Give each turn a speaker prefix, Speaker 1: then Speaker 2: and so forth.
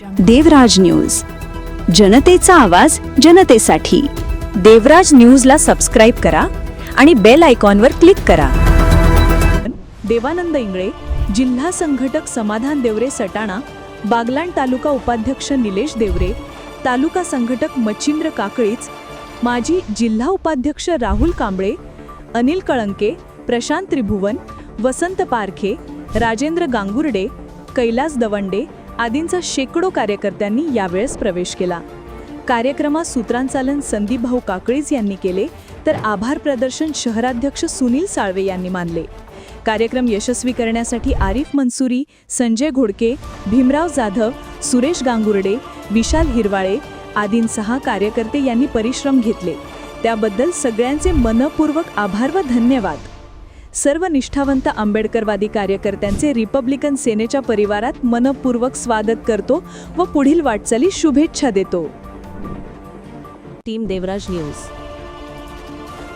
Speaker 1: देवराज news. जनतेचा आवाज जनतेसाठी. देवराज न्यूजला सबस्क्राईब करा आणि बेल आयकॉनवर क्लिक करा.
Speaker 2: देवानंद इंगळे जिल्हा संघटक समाधान देवरे सटाणा बागलाण तालुका उपाध्यक्ष निलेश देवरे तालुका संघटक मच्छिंद्र काकळीच माजी जिल्हा उपाध्यक्ष राहुल कांबळे अनिल कळंके प्रशांत त्रिभुवन वसंत पारखे राजेंद्र गांगुर्डे कैलास दवंडे आदींचा शेकडो कार्यकर्त्यांनी यावेळेस प्रवेश केला. कार्यक्रमात सूत्रांचालन संदीप भाऊ काकळीज यांनी केले तर आभार प्रदर्शन शहराध्यक्ष सुनील साळवे यांनी मानले. कार्यक्रम यशस्वी करण्यासाठी आरिफ मनसुरी संजय घोडके भीमराव जाधव सुरेश गांगुर्डे विशाल हिरवाळे आदींसहा कार्यकर्ते यांनी परिश्रम घेतले. त्याबद्दल सगळ्यांचे मनपूर्वक आभार व धन्यवाद. सर्व निष्ठावंत आंबेडकरवादी कार्यकर्त्यांचे रिपब्लिकन सेनेच्या परिवारात मनपूर्वक स्वागत करतो व पुढील वाटचाली शुभेच्छा देतो.
Speaker 3: Team Devraj news.